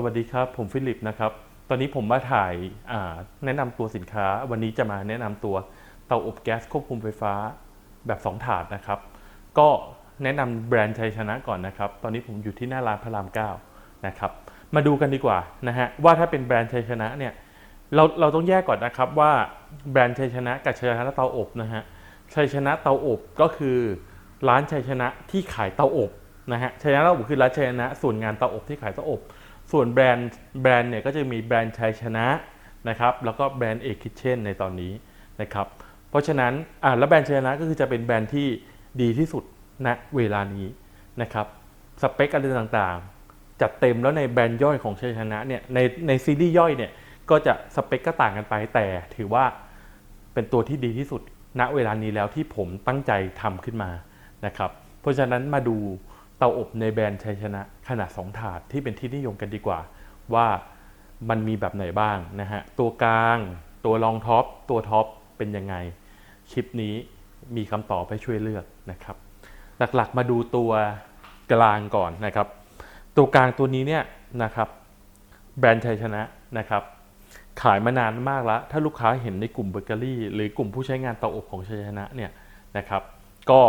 สวัสดีครับ ผมฟิลิปนะครับ ตอนนี้ผมมาถ่ายาแนะนำตัวสินค้า วันนี้จะมาแนะนำตัวเตาอบแก๊สควบคุมไฟฟ้าแบบ 2 ถาดนะครับ ก็แนะนำแบรนด์ชัยชนะก่อนนะครับ ตอนนี้ผมอยู่ที่หน้าร้านพระราม9นะครับ มาดูกันดีกว่านะฮะว่าถ้าเป็นแบรนด์ชัยชนะเนี่ยเราเราต้องแยกก่อนนะครับว่าแบรนด์ชัยชนะกับชัยชนะเตาอบนะฮะชัยชนะเตาอบก็คือร้านชัยชนะที่ขายเตาอบนะฮะชัยชนะเตาอบคือร้านชัยชนะส่วนงานเตาอบที่ขายเตาอบ ส่วนแบรนด์แบรนด์เนี่ยก็จะมีแบรนด์ชัยชนะนะครับแล้วก็แบรนด์เอกคิเช่นในตอนนี้นะครับเพราะฉะนั้นอ่าแล้วแบรนด์ชัยชนะก็คือจะเป็นแบรนด์ที่ดีที่สุดณเวลานี้นะครับสเปคอะไรต่างๆ จัดเต็มแล้วในแบรนด์ย่อยของชัยชนะเนี่ยในในซีรีส์ย่อยเนี่ยก็จะสเปคก็ต่างกันไปแต่ถือว่าเป็นตัวที่ดีที่สุดณเวลานี้แล้วที่ผมตั้งใจทำขึ้นมานะครับเพราะฉะนั้นมาดู เตาอบในแบรนด์ชัยชนะขนาด 2 ถาดที่เป็นที่นิยมกันดีกว่า ว่ามันมีแบบไหนบ้างนะฮะ ตัวกลาง ตัวรองท็อป ตัวท็อปเป็นยังไง คลิปนี้มีคำตอบให้ช่วยเลือกนะครับ หลักๆมาดูตัวกลางก่อนนะครับ ตัวกลางตัวนี้เนี่ยนะครับแบรนด์ชัยชนะนะครับ ขายมานานมากแล้ว ถ้าลูกค้าเห็นในกลุ่มเบเกอรี่ หรือกลุ่มผู้ใช้งานเตาอบของชัยชนะเนี่ยนะครับ ก็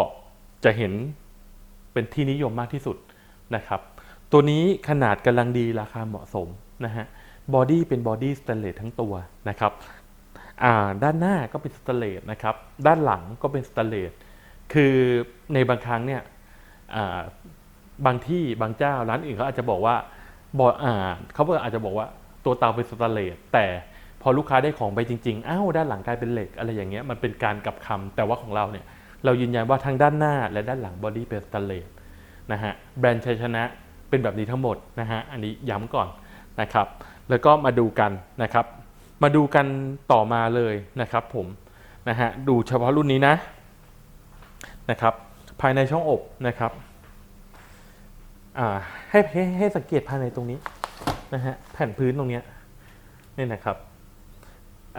จะเห็น เป็นที่นิยมมากที่สุดนะครับ ตัวนี้ขนาดกำลังดีราคาเหมาะสมนะฮะบอดี้เป็นบอดี้สแตนเลสทั้งตัวนะครับด้านหน้าก็เป็นสแตนเลสนะครับ ด้านหลังก็เป็นสแตนเลสคือในบางครั้งเนี่ยบางที่บางเจ้าร้านอื่นเขาอาจจะบอกว่าบออ่าเขาอาจจะบอกว่าตัวเตาเป็นสแตนเลสแต่พอลูกค้าได้ของไปจริงๆอ้าวด้านหลังกลายเป็นเหล็กอะไรอย่างเงี้ยมันเป็นการกลับคำแต่ว่าของเราเนี่ย เรายืนยันว่าทั้งด้านหน้าและด้านหลังบอดี้เป็นสแตนเลสนะฮะแบรนด์ชัยชนะเป็นแบบนี้ทั้งหมดนะฮะอันนี้ย้ำก่อนนะครับ แล้วก็มาดูกันนะครับ มาดูกันต่อมาเลยนะครับผมนะฮะดูเฉพาะรุ่นนี้นะนะครับ ภายในช่องอบนะครับอ่าให้ให้ให้สังเกตภายในตรงนี้นะฮะแผ่นพื้นตรงเนี้ยนี่นะครับ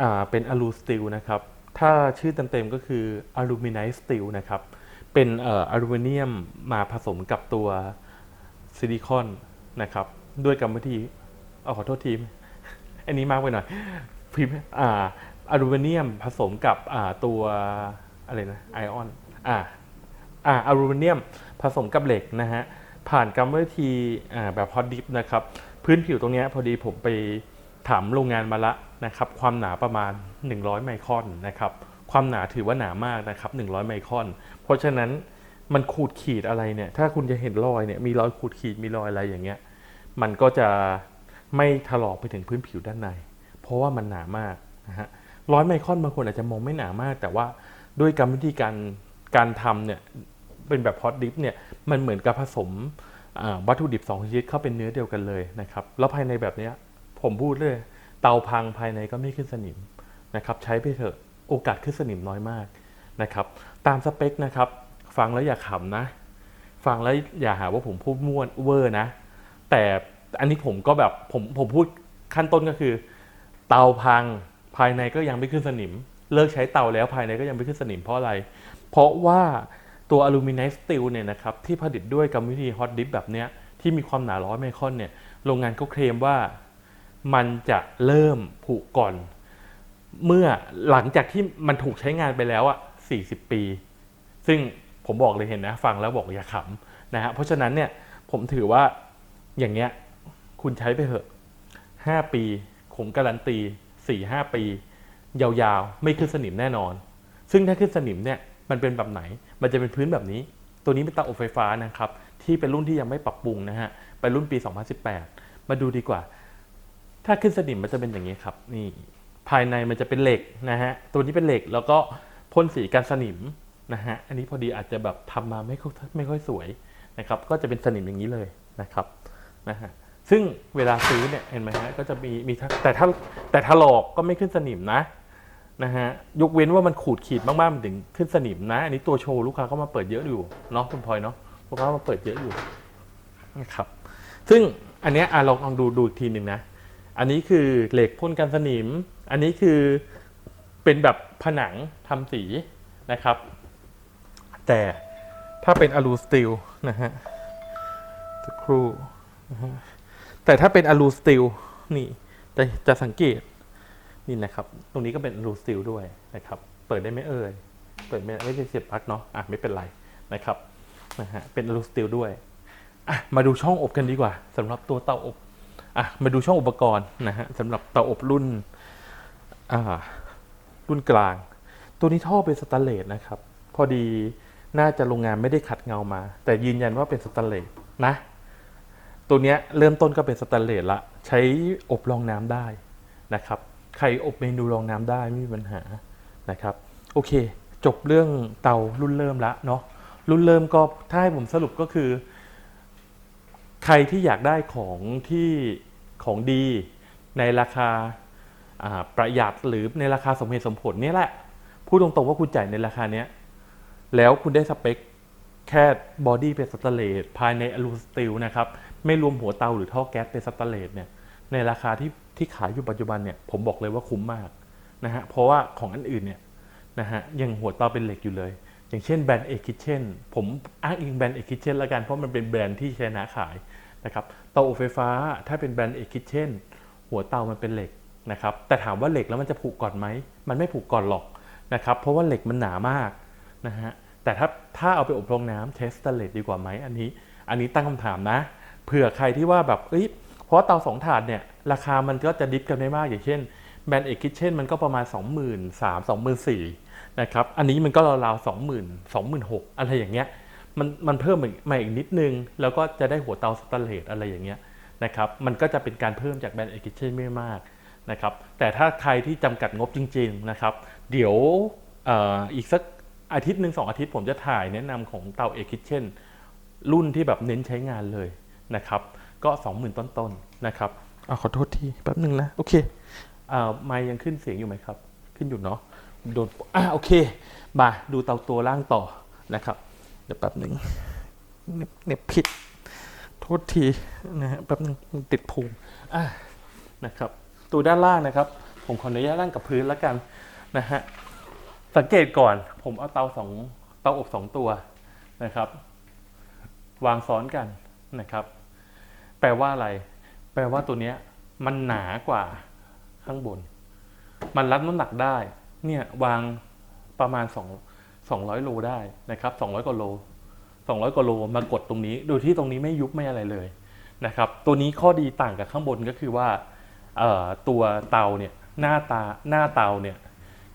อ่าเป็นอลูสตีลนะครับ ถ้าชื่อเต็มๆก็คืออลูมิไนซ์สตีลนะครับ เป็นเอ่ออลูมิเนียมมาผสมกับตัวซิลิคอนนะครับ ด้วยกรรมวิธีเอาขอโทษทีม อันนี้มากไปหน่อยพิมพ์อ่าอลูมิเนียมผสมกับอ่าตัวอะไรนะไอออนอ่าอ่าอลูมิเนียมผสมกับเหล็กนะฮะผ่านกรรมวิธีอ่าแบบฮอตดิฟนะครับ พื้นผิวตรงนี้พอดีผมไป ถามโรงงานมาละนะครับความหนาประมาณ 100 ไมครอนนะครับความหนาถือว่าหนามากนะครับ100 ไมครอน เพราะฉะนั้นมันขูดขีดอะไรเนี่ยถ้าคุณจะเห็นรอยเนี่ยมีรอยขูดขีดมีรอยอะไรอย่างเงี้ยมันก็จะไม่ถลอกไปถึงพื้นผิวด้านใน เพราะว่ามันหนามากนะฮะร้อยไมครอนบางคนอาจจะมองไม่หนามาก แต่ว่าด้วยกรรมวิธีการการทำเนี่ยเป็นแบบฮอตดิฟเนี่ยมันเหมือนกับผสมวัตถุดิบ2ชนิดเข้าเป็นเนื้อเดียวกันเลยนะครับแล้วภายในแบบเนี้ย ผมพูดเลย เตาพังภายในก็ไม่ขึ้นสนิมนะครับใช้ไปเถอะโอกาสขึ้นสนิมน้อยมากนะครับตามสเปคนะครับ ฟังแล้วอย่าขำนะ ฟังแล้วอย่าหาว่าผมพูดม่วนเวอร์นะ แต่อันนี้ผมก็แบบผมผมพูดขั้นต้นก็คือ เตาพังภายในก็ยังไม่ขึ้นสนิม เลิกใช้เตาแล้วภายในก็ยังไม่ขึ้นสนิมเพราะอะไร เพราะว่าตัวอลูมิเนียมสตีลเนี่ยนะครับที่ผลิตด้วยกรรมวิธีฮอตดิฟแบบเนี้ยที่มีความหนาร้อยไมครอนเนี่ยโรงงานเขาเคลมว่า มันจะเริ่มผุก่อน เมื่อหลังจากที่มันถูกใช้งานไปแล้วอะ40 ปี ซึ่งผมบอกเลยเห็นนะ ฟังแล้วบอกอย่าขำนะฮะเพราะฉะนั้นเนี่ยผมถือว่าอย่างเงี้ยคุณใช้ไปเถอะ 5 ปี ผมการันตี 4-5 ปี ยาวๆ ไม่ขึ้นสนิมแน่นอน ซึ่งถ้าขึ้นสนิมเนี่ยมันเป็นแบบไหน มันจะเป็นพื้นแบบนี้ ตัวนี้เป็นเตาอบไฟฟ้านะครับ ที่เป็นรุ่นที่ยังไม่ปรับปรุงนะฮะ เป็นรุ่นปี 2018 มาดูดีกว่า ถ้าขึ้นสนิมมันจะเป็นอย่างนี้ครับนี่ภายในมันจะเป็นเหล็กนะฮะตัวนี้เป็นเหล็กแล้วก็พ่นสีกันสนิมนะฮะอันนี้พอดีอาจจะแบบทำมาไม่ค่อยไม่ค่อยสวยนะครับ ก็จะเป็นสนิมอย่างนี้เลยนะครับนะฮะซึ่งเวลาซื้อเนี่ยเห็นไหมฮะก็จะมีมีทั้งแต่ถ้าแต่ถลอกก็ไม่ขึ้นสนิมนะนะฮะยกเว้นว่ามันขูดขีดมากๆมันถึงขึ้นสนิมนะ อันนี้ตัวโชว์ลูกค้าก็มาเปิดเยอะอยู่เนาะคุณพลอยเนาะลูกค้ามาเปิดเยอะอยู่นะครับซึ่งอันเนี้ยอะลองลองดูดูอีกทีหนึ่งนะ อันนี้คือเหล็กพ่นกันสนิม อันนี้คือเป็นแบบผนังทำสีนะครับ แต่ถ้าเป็นอลูสตีลนะฮะสักครู่นะฮะแต่ถ้าเป็นอลูสตีลนี่จะจะสังเกตนี่นะครับ ตรงนี้ก็เป็นอลูสตีลด้วยนะครับ เปิดได้ไหมเอ่ยเปิดไม่ไม่ได้เสียบปลั๊กเนาะอะไม่เป็นไรนะครับนะฮะเป็นอลูสตีลด้วยอะมาดูช่องอบกันดีกว่าสำหรับตัวเตาอบ อะมาดูช่องอุปกรณ์นะฮะสำหรับเตาอบรุ่นอ่ารุ่นกลาง ตัวนี้ท่อเป็นสแตนเลสนะครับ พอดีน่าจะโรงงานไม่ได้ขัดเงามา แต่ยืนยันว่าเป็นสแตนเลสนะ ตัวเนี้ยเริ่มต้นก็เป็นสแตนเลสละ ใช้อบรองน้ำได้นะครับ ใครอบเมนูรองน้ำได้ไม่มีปัญหานะครับ โอเค จบเรื่องเตารุ่นเริ่มละเนาะรุ่นเริ่มก็ถ้าให้ผมสรุปก็คือ รที่อยากได้ของที่ของดีในราคาาประหยัดหรือในราคาสมเหตุสมผลนี่แหละพูดตรงๆว่าคุณจ่ายในราคาเนี้ยแล้วคุณได้สเปคแค่บอดี้เป็นสแตนเลสภายในอลูสตีลนะครับ ไม่รวมหัวเตาหรือท่อแก๊สเป็นสแตนเลสเนี่ยในราคาที่ที่ขายอยู่ปัจจุบันเนี่ยผมบอกเลยว่าคุ้มมากนะฮะเพราะว่าของอันอื่นเนี่ยนะฮะยังหัวเตาเป็นเหล็กอยู่เลย อย่างเช่นแบรนด์เอคิเช่นผมอ้างอิงแบรนด์เอคิเช่นละกันเพราะมันเป็นแบรนด์ที่ชนะขายนะครับเตาอบไฟฟ้าถ้าเป็นแบรนด์เอคิเช่นหัวเตามันเป็นเหล็กนะครับแต่ถามว่าเหล็กแล้วมันจะผุก่อนไหมมันไม่ผุก่อนหรอกนะครับเพราะว่าเหล็กมันหนามากนะฮะแต่ถ้าถ้าเอาไปอบรองน้ำเทสเตเลตดีกว่าไหมอันนี้ อันนี้ตั้งคำถามนะเผื่อใครที่ว่าแบบเอ้ยเพราะว่าเตาสองถาดเนี่ยราคามันก็จะดิฟกันไม่มากอย่างเช่นแบรนด์เอกคิเช่นมันก็ประมาณ 2 3 0 0 0 2 4 0 0 0 นะครับอันนี้มันก็ราวๆ2 0 0 0 0 2 6 0 0 0อะไรอย่างเงี้ยมันมันเพิ่มมาอีกนิดนึง แล้วก็จะได้หัวเตาสแตนเลสอะไรอย่างเงี้ยนะครับมันก็จะเป็นการเพิ่มจากแบรนด์เอกคิเช่นไม่มากนะครับแต่ถ้าใครที่จำกัดงบจริง ๆนะครับ เดี๋ยวเอ่ออีกสักอาทิตย์หนึ่งสองอาทิตย์ผมจะถ่ายแนะนำของเตาเอคิเช่นรุ่นที่แบบเน้นใช้งานเลยนะครับก็ 20,000 ต้นๆนะครับอ่าขอโทษทีแป๊บหนึ่งนะ โอเคอ่าไมค์ยังขึ้นเสียงอยู่ไหมครับ ขึ้นอยู่เนาะ โดนอ่าโอเค มาดูเตาตัวล่างต่อนะครับ เดี๋ยวแป๊บหนึ่งเน็บเนบผิด โทษทีนะฮะแป๊บหนึงติดพุงอะนะครับตัวด้านล่างนะครับ ผมขออนุญาตล่างกับพื้นแล้วกันนะฮะสังเกตก่อนผมเอาเตาสองเตาอบสองตัวนะครับ วางซ้อนกันนะครับ แปลว่าอะไร แปลว่าตัวเนี้ยมันหนากว่าข้างบน มันรับน้ำหนักได้ เนี่ยวางประมาณ 2 200 โลได้นะครับ200 กว่าโล 200 กว่าโลมากดตรงนี้ โดยที่ตรงนี้ไม่ยุบไม่อะไรเลยนะครับ ตัวนี้ข้อดีต่างกับข้างบนก็คือว่าตัวเตาเนี่ยหน้าตาหน้าเตาเนี่ย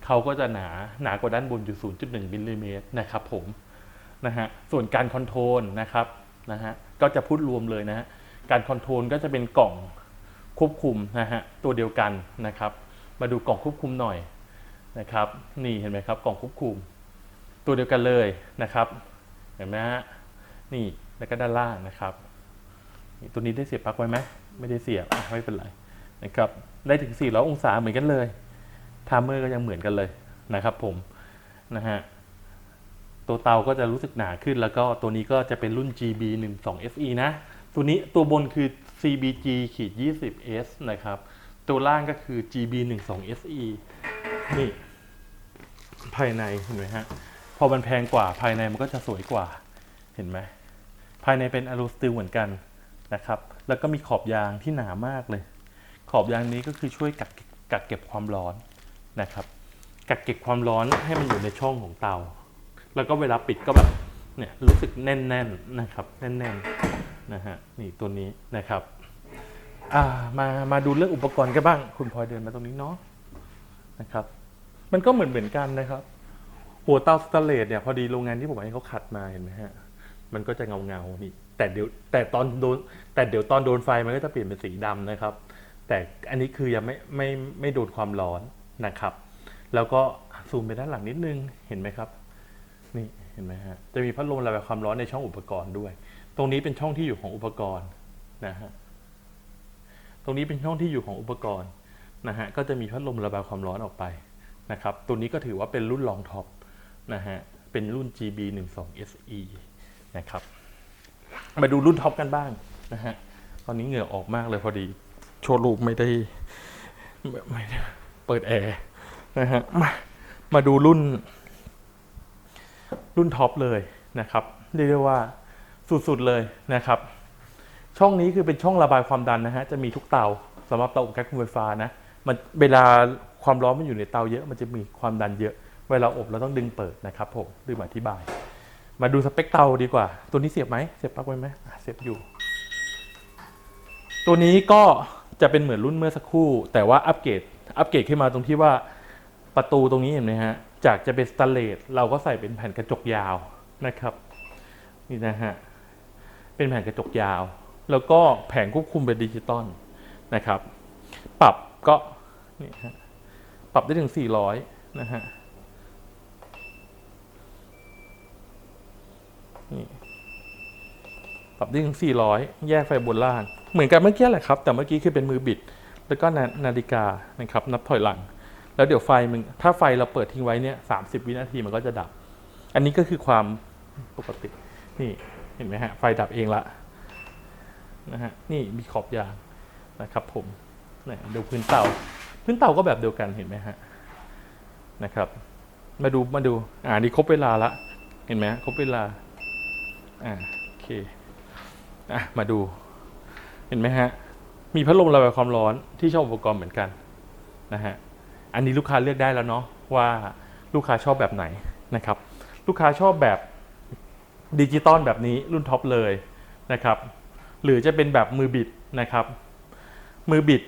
เขาก็จะหนาหนากว่าด้านบนอยู่ 0.1มิลลิเมตรนะครับผมนะฮะส่วนการคอนโทรลนะครับนะฮะก็จะพูดรวมเลยนะฮะการคอนโทรลก็จะเป็นกล่องควบคุมนะฮะตัวเดียวกันนะครับ มาดูกล่องควบคุมหน่อย นะครับนี่เห็นไหมครับกล่องควบคุม ตัวเดียวกันเลยนะครับเห็นไหมฮะนี่แล้วก็ด้านล่างนะครับตัวนี้ได้เสียบปลั๊กไว้ไหมไม่ได้เสียบไม่เป็นไรนะครับได้ถึง 400 องศาเหมือนกันเลยไทม์เมอร์ก็ยังเหมือนกันเลยนะครับผมนะฮะตัวเตาก็จะรู้สึกหนาขึ้นแล้วก็ตัวนี้ก็จะเป็นรุ่น GB 1 2 FE นะ ตัวนี้ตัวบนคือ CBG ขีด 20 S นะครับ ตัวล่างก็คือ GB 1 2 SE นี่ ภายในเห็นไหมฮะ พอมันแพงกว่าภายในมันก็จะสวยกว่าเห็นไหมภายในเป็นอลูสตีลเหมือนกันนะครับ แล้วก็มีขอบยางที่หนามากเลย ขอบยางนี้ก็คือช่วยกักกักเก็บความร้อนนะครับ กักเก็บความร้อนให้มันอยู่ในช่องของเตา แล้วก็เวลาปิดก็แบบเนี่ยรู้สึกแน่นๆนนะครับแน่นๆนะฮะนี่ตัวนี้นะครับามามาดูเรื่องอุปกรณ์กันบ้าง คุณพลอยเดินมาตรงนี้เนาะนะครับ มันก็เหมือนเหมือนกันนะครับ หัวเตาสแตเลสเนี่ยพอดีโรงงานที่ผมให้เขาขัดมาเห็นไหมฮะมันก็จะเงาเงานี่ แต่เดี๋ยวแต่ตอนโดนแต่เดี๋ยวตอนโดนไฟมันก็จะเปลี่ยนเป็นสีดำนะครับ แต่อันนี้คือยังไม่ไม่ไม่โดนความร้อนนะครับ แล้วก็ซูมไปด้านหลังนิดนึงเห็นไหมครับ นี่เห็นไหมฮะจะมีพัดลมระบายความร้อนในช่องอุปกรณ์ด้วย ตรงนี้เป็นช่องที่อยู่ของอุปกรณ์นะฮะตรงนี้เป็นช่องที่อยู่ของอุปกรณ์นะฮะก็จะมีพัดลมระบายความร้อนออกไป นะครับตัวนี้ก็ถือว่าเป็นรุ่นรองท็อปนะฮะเป็นรุ่น GB 1 2 SE นะครับมาดูรุ่นท็อปกันบ้างนะฮะตอนนี้เหงื่อออกมากเลยพอดี โชว์รูปไม่ได้ไม่ไม่ได้เปิดแอร์นะฮะมามาดูรุ่น รุ่นท็อปเลยนะครับเรียกได้ว่าสุดๆเลยนะครับ ช่องนี้คือเป็นช่องระบายความดันนะฮะจะมีทุกเตาสำหรับเตาอบแก๊สคุมไฟฟ้านะมันเวลา ความร้อนมันอยู่ในเตาเยอะมันจะมีความดันเยอะ เวลาอบเราต้องดึงเปิดนะครับผมลืมอธิบาย มาดูสเปคเตาดีกว่า ตัวนี้เสียบไหมเสียบปลั๊กไว้ไหมเสียบอยู่ ตัวนี้ก็จะเป็นเหมือนรุ่นเมื่อสักครู่ แต่ว่าอัปเกรดอัปเกรดขึ้นมาตรงที่ว่าประตูตรงนี้เห็นไหมฮะจากจะเป็นสแตนเลสเราก็ใส่เป็นแผ่นกระจกยาวนะครับนี่นะฮะเป็นแผ่นกระจกยาว แล้วก็แผงควบคุมเป็นดิจิตอลนะครับ ปรับก็นี่ฮะ ปรับได้ถึง 400 นะฮะ นี่ปรับได้ถึง 400 แยกไฟบนล่าง เหมือนกันเมื่อกี้แหละครับ แต่เมื่อกี้คือเป็นมือบิด แล้วก็นานาฬิกานะครับ นับถอยหลัง แล้วเดี๋ยวไฟมันถ้าไฟเราเปิดทิ้งไว้เนี่ย30 วินาทีมันก็จะดับ อันนี้ก็คือความปกติ นี่เห็นไหมฮะ ไฟดับเองละนะฮะ นี่มีขอบยางนะครับผมเนี่ยดูพื้นเตา พื้นเตาก็แบบเดียวกันเห็นไหมฮะนะครับ มาดูมาดูอ่านี่ครบเวลาละเห็นไหมครบเวลาอ่าโอเคอะมาดู เห็นไหมฮะมีพัดลมระบายความร้อนที่ชอบอุปกรณ์เหมือนกันนะฮะอันนี้ลูกค้าเลือกได้แล้วเนาะว่าลูกค้าชอบแบบไหนนะครับ ลูกค้าชอบแบบดิจิตอลแบบนี้รุ่นท็อปเลยนะครับหรือจะเป็นแบบมือบิดนะครับ มือบิด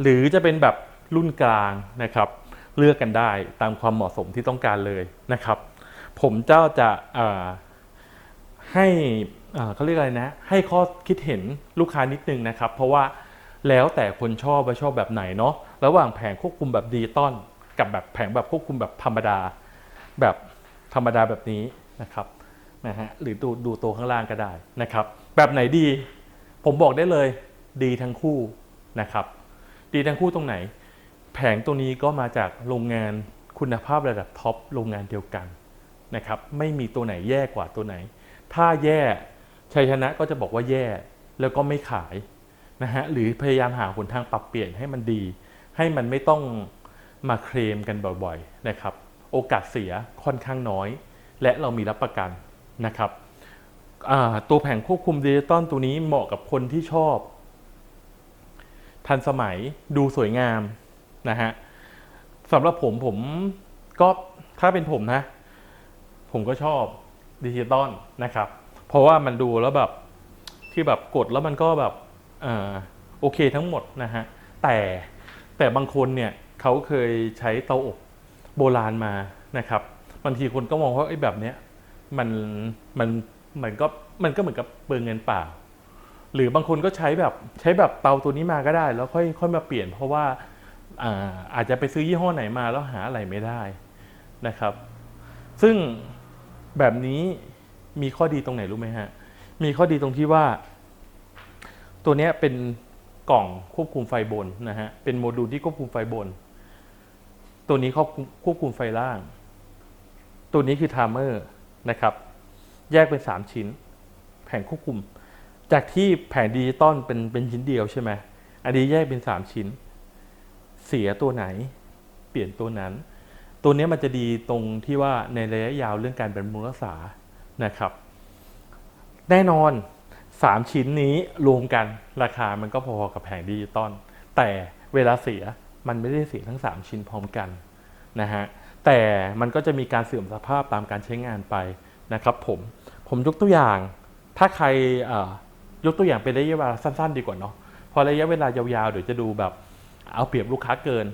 หรือจะเป็นแบบ รุ่นกลางนะครับเลือกกันได้ตามความเหมาะสมที่ต้องการเลยนะครับ ผมเจ้าจะให้เขาเรียกอะไรนะ ให้ข้อคิดเห็นลูกค้านิดนึงนะครับ เพราะว่าแล้วแต่คนชอบว่าชอบแบบไหนเนาะระหว่างแผงควบคุมแบบดิจิตอลกับแบบแผงแบบควบคุมแบบธรรมดา แบบธรรมดาแบบนี้นะครับนะฮะหรือดูดูตัวข้างล่างก็ได้นะครับ แบบไหนดี ผมบอกได้เลยดีทั้งคู่นะครับ ดีทั้งคู่ตรงไหน แผงตัวนี้ก็มาจากโรงงานคุณภาพระดับท็อปโรงงานเดียวกันนะครับไม่มีตัวไหนแย่กว่าตัวไหน ถ้าแย่ชัยชนะก็จะบอกว่าแย่แล้วก็ไม่ขายนะฮะหรือพยายามหาหนทางปรับเปลี่ยนให้มันดี ให้มันไม่ต้องมาเคลมกันบ่อยๆนะครับ โอกาสเสียค่อนข้างน้อย และเรามีรับประกันนะครับตัวแผงควบคุมดิจิตอลตัวนี้เหมาะกับคนที่ชอบ ทันสมัยดูสวยงาม นะฮะสำหรับผมผมก็ถ้าเป็นผมนะ ผมก็ชอบดิจิตอลนะครับ เพราะว่ามันดูแล้วแบบที่แบบกดแล้วมันก็แบบอ่าโอเคทั้งหมดนะฮะแต่แต่บางคนเนี่ยเขาเคยใช้เตาอบโบราณมานะครับบางทีคนก็มองว่าไอ้แบบเนี้ยมันมันมันก็มันก็เหมือนกับเปลืองเงินเปล่า หรือบางคนก็ใช้แบบใช้แบบเตาตัวนี้มาก็ได้ แล้วค่อยค่อยมาเปลี่ยน เพราะว่า อาอาจจะไปซื้อยี่ห้อไหนมาแล้วหาอะไรไม่ได้นะครับ ซึ่งแบบนี้มีข้อดีตรงไหนรู้ไหมฮะ มีข้อดีตรงที่ว่า ตัวเนี้ยเป็นกล่องควบคุมไฟบนนะฮะ เป็นโมดูลที่ควบคุมไฟบน ตัวนี้ควบคุมควบคุมไฟล่าง ตัวนี้คือไทม์เมอร์นะครับ แยกเป็น 3 ชิ้น แผงควบคุม จากที่แผงดิจิตอลเป็นเป็นชิ้นเดียวใช่ไหมอันนี้แยกเป็น 3 ชิ้น เสียตัวไหน เปลี่ยนตัวนั้น ตัวนี้มันจะดีตรงที่ว่าในระยะยาวเรื่องการบำรุงรักษานะครับ แน่นอน 3 ชิ้นนี้รวมกันราคามันก็พอๆกับแผงดิจิตอลแต่เวลาเสียมันไม่ได้เสียทั้ง 3 ชิ้นพร้อมกันนะฮะแต่มันก็จะมีการเสื่อมสภาพตามการใช้งานไปนะครับผมผมยกตัวอย่าง ถ้าใครยกตัวอย่างเป็นระยะเวลาสั้น ๆ ดีกว่าเนาะพอระยะเวลายาวๆเดี๋ยวจะดูแบบ เอาเปรียบลูกค้าเกิน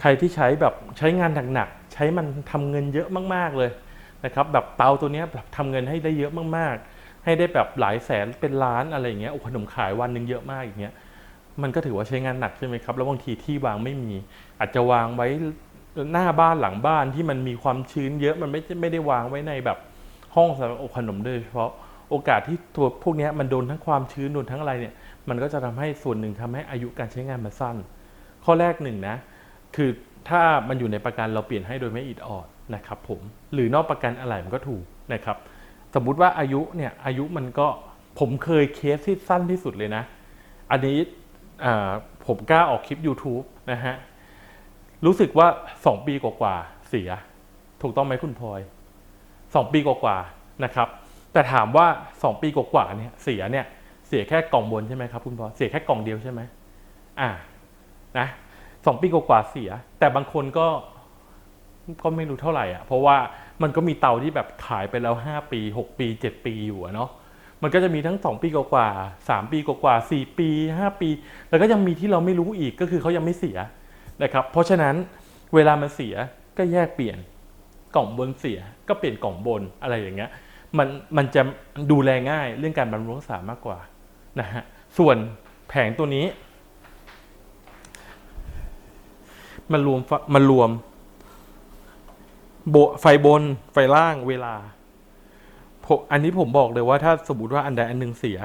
ใครที่ใช้แบบใช้งานหนักๆใช้มันทำเงินเยอะมากๆเลยนะครับแบบเตาตัวนี้แบบทำเงินให้ได้เยอะมากๆ ให้ได้แบบหลายแสนเป็นล้านอะไรอย่างเงี้ยโอ้ขนมขายวันหนึ่งเยอะมากอย่างเงี้ยมันก็ถือว่าใช้งานหนักใช่ไหมครับแล้วบางทีที่วางไม่มี อาจจะวางไว้หน้าบ้านหลังบ้านที่มันมีความชื้นเยอะมันไม่ไม่ได้วางไว้ในแบบห้องสำหรับอบขนมโดยเฉพาะโอกาสที่ตัวพวกนี้มันโดนทั้งความชื้นโดนทั้งอะไรเนี่ยมันก็จะทำให้ส่วนหนึ่งทำให้อายุการใช้งานมันสั้น ข้อแรกหนึ่งนะคือถ้ามันอยู่ในประกันเราเปลี่ยนให้โดยไม่อิดออดนะครับผมหรือนอกประกันอะไรมันก็ถูกนะครับสมมุติว่าอายุเนี่ยอายุมันก็ผมเคยเคสที่สั้นที่สุดเลยนะ อันนี้ผมกล้าออกคลิป YouTube นะฮะรู้สึกว่า 2 ปีกว่าๆเสีย ถูกต้องไหมคุณพลอย2 ปีกว่าๆนะครับ แต่ถามว่า 2 ปีกว่าๆเนี่ยเสียเนี่ยเสียแค่กล่องบนใช่ไหมครับคุณพอเสียแค่กล่องเดียวใช่ไหมอ่า นะสองปีกว่าเสีย แต่บางคนก็ก็ไม่รู้เท่าไหร่อะเพราะว่ามันก็มีเตาที่แบบขายไปแล้วห้าปีหกปีเจ็ดปีอยู่เนาะมันก็จะมีทั้งสองปีกว่าๆสามปีกว่าๆสี่ปีห้าปี แล้วก็ยังมีที่เราไม่รู้อีกก็คือเขายังไม่เสียนะครับเพราะฉะนั้นเวลามันเสียก็แยกเปลี่ยนกล่องบนเสียก็เปลี่ยนกล่องบนอะไรอย่างเงี้ยมันมันจะดูแลง่ายเรื่องการบำรุงรักษามากกว่านะฮะส่วนแผงตัวนี้ มันรวมมันรวมโบไฟบนไฟล่างเวลาอันนี้ผมบอกเลยว่าถ้าสมมติว่าอันใดอันหนึ่งเสีย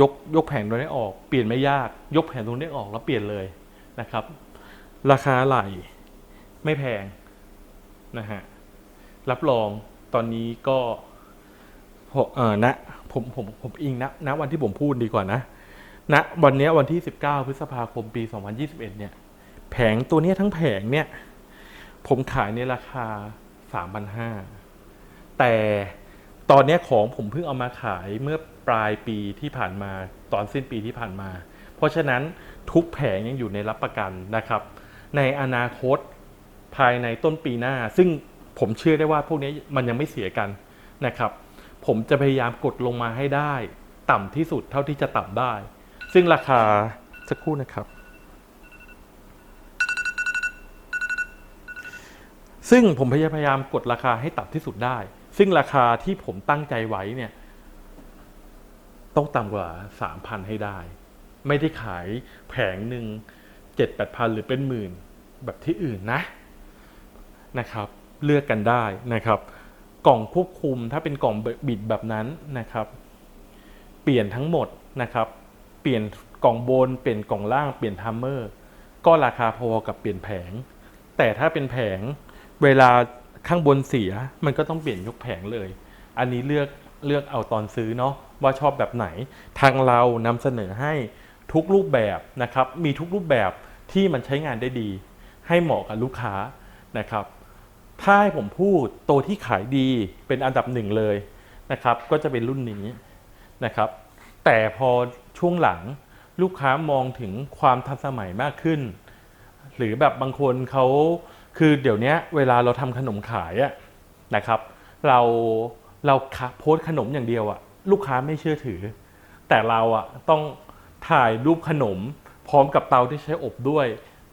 ยกยกแผงตัวนี้ออก เปลี่ยนไม่ยาก ยกแผงตัวนี้ออกแล้วเปลี่ยนเลยนะครับ ราคาไหลไม่แพงนะฮะรับรองตอนนี้ก็เออนะผมผมผมอิงนะณวันที่ผมพูดดีกว่านะณวันนี้วันที่ 19 พฤษภาคมปี 2021 เนี่ย แผงตัวนี้ทั้งแผงเนี่ย ผมขายในราคา 3,500 แต่ตอนนี้ของผมเพิ่งเอามาขายเมื่อปลายปีที่ผ่านมาตอนสิ้นปีที่ผ่านมา เพราะฉะนั้นทุกแผงยังอยู่ในรับประกันนะครับ ในอนาคตภายในต้นปีหน้า ซึ่งผมเชื่อได้ว่าพวกนี้มันยังไม่เสียกันนะครับ ผมจะพยายามกดลงมาให้ได้ ต่ำที่สุดเท่าที่จะต่ำได้ ซึ่งราคาสักครู่นะครับ ซึ่งผมพยายามกดราคาให้ต่ำที่สุดได้ ซึ่งราคาที่ผมตั้งใจไว้เนี่ย ต้องต่ำกว่าสามพันให้ได้ ไม่ได้ขายแผงหนึ่งเจ็ดแปดพันหรือเป็นหมื่นแบบที่อื่นนะนะครับ เลือกกันได้นะครับ กล่องควบคุมถ้าเป็นกล่องบิดแบบนั้นนะครับ เปลี่ยนทั้งหมดนะครับ เปลี่ยนกล่องบนเปลี่ยนกล่องล่างเปลี่ยนทัมเมอร์ ก็ราคาพอกับเปลี่ยนแผง แต่ถ้าเป็นแผง เวลาข้างบนเสียมันก็ต้องเปลี่ยนยกแผงเลย อันนี้เลือกเลือกเอาตอนซื้อเนาะว่าชอบแบบไหน ทางเรานำเสนอให้ทุกรูปแบบนะครับ มีทุกรูปแบบที่มันใช้งานได้ดี ให้เหมาะกับลูกค้านะครับ ถ้าให้ผมพูดตัวที่ขายดีเป็นอันดับหนึ่งเลยนะครับ ก็จะเป็นรุ่นนี้นะครับ แต่พอช่วงหลังลูกค้ามองถึงความทันสมัยมากขึ้น หรือแบบบางคนเขา คือเดี๋ยวนี้เวลาเราทำขนมขายอะนะครับ เราเราโพสขนมอย่างเดียวอะลูกค้าไม่เชื่อถือ แต่เราอะต้องถ่ายรูปขนม พร้อมกับเตาที่ใช้อบด้วย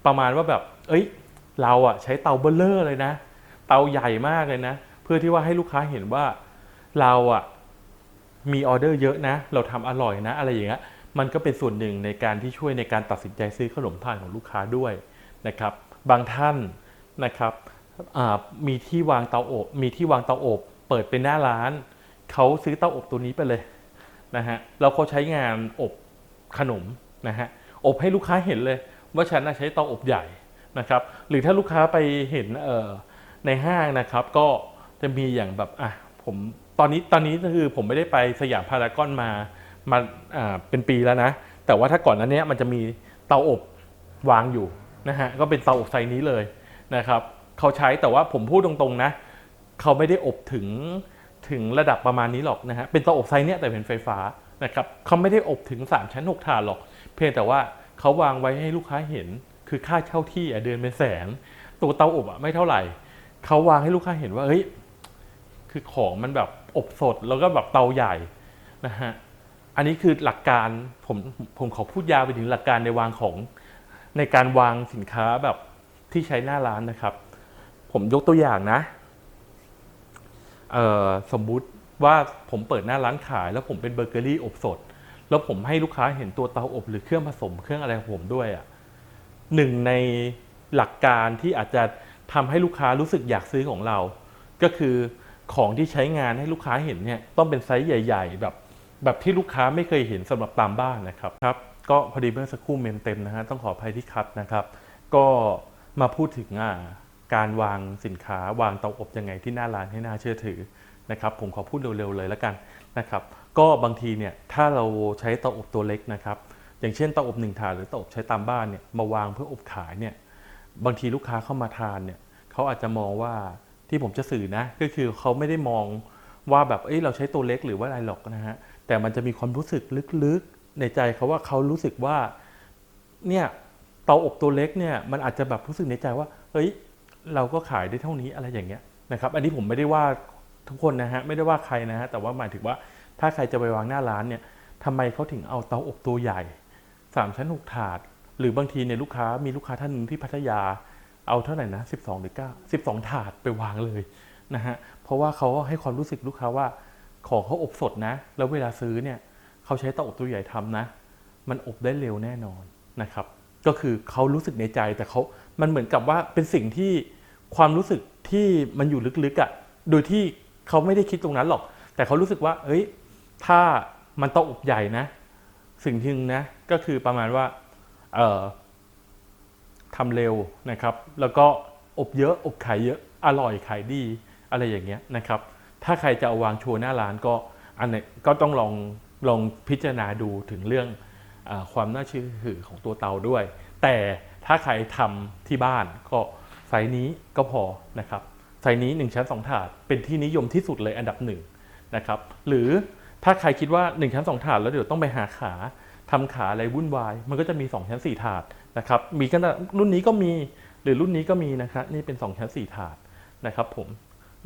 ประมาณว่าแบบ เอ้ย เราอะใช้เตาเบลเลอร์เลยนะ เตาใหญ่มากเลยนะ เพื่อที่ว่าให้ลูกค้าเห็นว่าเราอะมีออเดอร์เยอะนะ เราทำอร่อยนะ อะไรอย่างเงี้ยมันก็เป็นส่วนหนึ่งในการที่ช่วยในการตัดสินใจซื้อขนมทานของลูกค้าด้วยนะครับ บางท่าน นะครับมีที่วางเตาอบมีที่วางเตาอบ เปิดเป็นหน้าร้านเขาซื้อเตาอบตัวนี้ไปเลยนะฮะแล้วเขาใช้งานอบขนมนะฮะอบให้ลูกค้าเห็นเลย ว่าฉันน่ะใช้เตาอบใหญ่นะครับ หรือถ้าลูกค้าไปเห็นในห้างนะครับ ก็จะมีอย่างแบบอะผมตอนนี้ตอนนี้คือผมไม่ได้ไปสยามพารากอนมามาาเป็นปีแล้วนะ แต่ว่าถ้าก่อนนั้นเนี้ยมันจะมีเตาอบวางอยู่นะฮะก็เป็นเตาอบไซส์นี้เลย นะครับเขาใช้แต่ว่าผมพูดตรงๆนะเขาไม่ได้อบถึงถึงระดับประมาณนี้หรอกนะฮะเป็นเตาอบไซส์เนี้ยแต่เป็นไฟฟ้านะครับเขาไม่ได้อบถึง 3 ชั้น6ถาดหรอก เพียงแต่ว่าเขาวางไว้ให้ลูกค้าเห็น คือค่าเช่าที่เดือนเป็นแสน ตัวเตาอบอะไม่เท่าไหร่เขาวางให้ลูกค้าเห็นว่าเฮ้ยคือของมันแบบอบสดแล้วก็แบบเตาใหญ่นะฮะอันนี้คือหลักการผมผมขอพูดยาวไปถึงหลักการในวางของในการวางสินค้าแบบ ที่ใช้หน้าร้านนะครับ ผมยกตัวอย่างนะสมมุติว่าผมเปิดหน้าร้านขาย แล้วผมเป็นเบเกอรี่อบสด แล้วผมให้ลูกค้าเห็นตัวเตาอบหรือเครื่องผสมเครื่องอะไรของผมด้วยอะ่ะหนึ่งในหลักการที่อาจจะทำให้ลูกค้ารู้สึกอยากซื้อของเรา ก็คือของที่ใช้งานให้ลูกค้าเห็นเนี่ยต้องเป็นไซส์ใหญ่ ๆ แบบแบบที่ลูกค้าไม่เคยเห็นสำหรับตามบ้านนะครับครับ ก็พอดีเมื่อสักครู่เมมเต็มนะฮะต้องขออภัยที่คัดนะครับ ก็ มาพูดถึงการวางสินค้าวางเตาอบยังไงที่หน้าร้านให้น่าเชื่อถือนะครับผมขอพูดเร็วๆเลยแล้วกันนะครับก็บางทีเนี่ยถ้าเราใช้เตาอบตัวเล็กนะครับอย่างเช่นเตาอบหนึ่งถาดหรือเตาอบใช้ตามบ้านเนี่ยมาวางเพื่ออบขายเนี่ยบางทีลูกค้าเข้ามาทานเนี่ยเขาอาจจะมองว่าที่ผมจะสื่อนะก็คือเขาไม่ได้มองว่าแบบเอ้ยเราใช้ตัวเล็กหรือว่าอะไรหรอกนะฮะแต่มันจะมีความรู้สึกลึกๆ ในใจเขาว่าเขารู้สึกว่าเนี่ย เตาอบตัวเล็กเนี่ยมันอาจจะแบบรู้สึกในใจว่าเฮ้ยเราก็ขายได้เท่านี้อะไรอย่างเงี้ยนะครับอันนี้ผมไม่ได้ว่าทุกคนนะฮะไม่ได้ว่าใครนะฮะแต่ว่าหมายถึงว่าถ้าใครจะไปวางหน้าร้านเนี่ยทำไมเขาถึงเอาเตาอบตัวใหญ่สามชั้นหกถาด หรือบางทีเนี่ยลูกค้ามีลูกค้าท่านหนึ่งที่พัทยาเอาเท่าไหร่นะ 12 หรือ 9 12 ถาดไปวางเลยนะฮะเพราะว่าเขาให้ความรู้สึกลูกค้าว่าของเขาอบสดนะ แล้วเวลาซื้อเนี่ยเขาใช้เตาอบตัวใหญ่ทำนะ มันอบได้เร็วแน่นอนนะครับ ก็คือเขารู้สึกในใจแต่เขา มันเหมือนกับว่าเป็นสิ่งที่ความรู้สึกที่มันอยู่ลึกๆอะ่ะ โดยที่เขาไม่ได้คิดตรงนั้นหรอก แต่เขารู้สึกว่า เอ้ย ถ้ามันตาอบใหญ่นะ สิ่งที่หนึ่งนะ ก็คือประมาณว่า เอ่อทำเร็วนะครับ แล้วก็อบเยอะอบขายเยอะอร่อยขายดีอะไรอย่างเงี้ยนะครับ ถ้าใครจะเอาวางโชว์หน้าร้านก็อันไหนก็ต้องลองลองพิจารณาดูถึงเรื่อง ความน่าเชื่อถือของตัวเตาด้วย แต่ถ้าใครทำที่บ้านก็ไซส์นี้ก็พอนะครับไซส์นี้ 1 ชั้น 2 ถาด เป็นที่นิยมที่สุดเลยอันดับหนึ่งนะครับหรือถ้าใครคิดว่า 1 ชั้น 2 ถาด แล้วเดี๋ยวต้องไปหาขาทำขาอะไรวุ่นวาย มันก็จะมี 2 ชั้น 4 ถาดนะครับมีกันรุ่นนี้ก็มีหรือรุ่นนี้ก็มีนะครับนี่เป็น 2 ชั้น 4 ถาดนะครับผม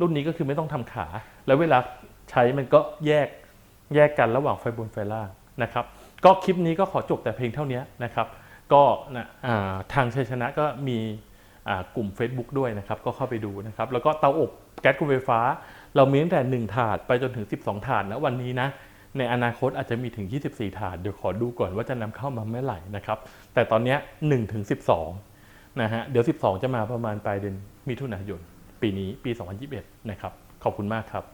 รุ่นนี้ก็คือไม่ต้องทำขา แล้วเวลาใช้มันก็แยกแยกกันระหว่างไฟบนไฟล่างนะครับ ก็คลิปนี้ก็ขอจบแต่เพียงเท่านี้นะครับ ก็นะทางชัยชนะก็มีกลุ่ม Facebook ด้วยนะครับ ก็เข้าไปดูนะครับ แล้วก็เตาอบแก๊สกุมไฟฟ้า เรามีตั้งแต่ 1 ถาดไปจนถึง 12 ถาดนะวันนี้นะในอนาคตอาจจะมีถึง 24 ถาด เดี๋ยวขอดูก่อนว่าจะนำเข้ามาเมื่อไหร่นะครับ แต่ตอนนี้1ถึง12 นะฮะ เดี๋ยว 12 จะมาประมาณปลายเดือนมิถุนายน ปีนี้ปี 2021 นะครับ ขอบคุณมากครับ